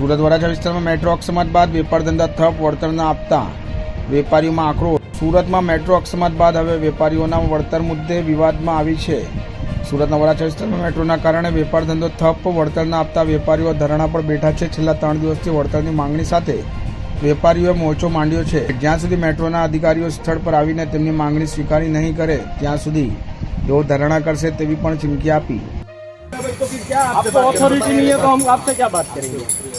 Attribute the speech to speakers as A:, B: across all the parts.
A: સુરત વરાછા વિસ્તારમાં મેટ્રો અકસ્માત બાદ વેપાર ધંધા થપ વળતર આપતા વેપારીઓમાં આક્રોશ સુરતમાં મેટ્રો અકસ્માત બાદ હવે વેપારીઓના વળતર મુદ્દે વિવાદમાં આવી છે સુરતના વરાછા વિસ્તારમાં મેટ્રોના કારણે વેપાર ધંધો થપ વળતર ન આપતા વેપારીઓ ધરણા પર બેઠા છે છેલ્લા ત્રણ દિવસથી વળતરની માંગણી સાથે વેપારીઓએ મોરચો માંડ્યો છે જ્યાં સુધી મેટ્રોના અધિકારીઓ સ્થળ પર આવીને તેમની માંગણી સ્વીકારી નહીં કરે ત્યાં સુધી તેઓ ધરણા કરશે તેવી પણ ચીમકી આપી
B: आप तो अथॉरिटी नहीं है तो हम आपसे क्या बात करेंगे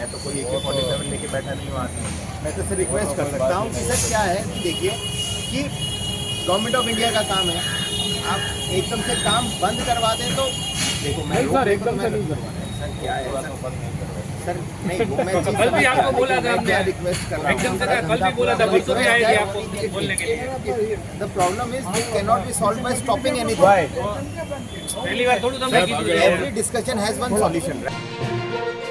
B: मैं तो कोई ए के फोर्टी सेवन लेके बैठा नहीं वहाँ से मैं तो सिर्फ रिक्वेस्ट कर सकता हूँ कि सर क्या है देखिए कि गवर्नमेंट ऑफ इंडिया का काम है आप एकदम से काम बंद करवा दें तो देखो मैं सर एकदम तो से नहीं करवाना सर क्या है सर नहीं मैं कल भी आपको बोला था क्या रिक्वेस्ट कर रहा हूँ एकदम से कल भी बोला था परसों भी आएगी आपको बोलने के लिए the problem is this can not be by stopping anything पहली बार थोड़ी तुमने तो की every discussion has one solution right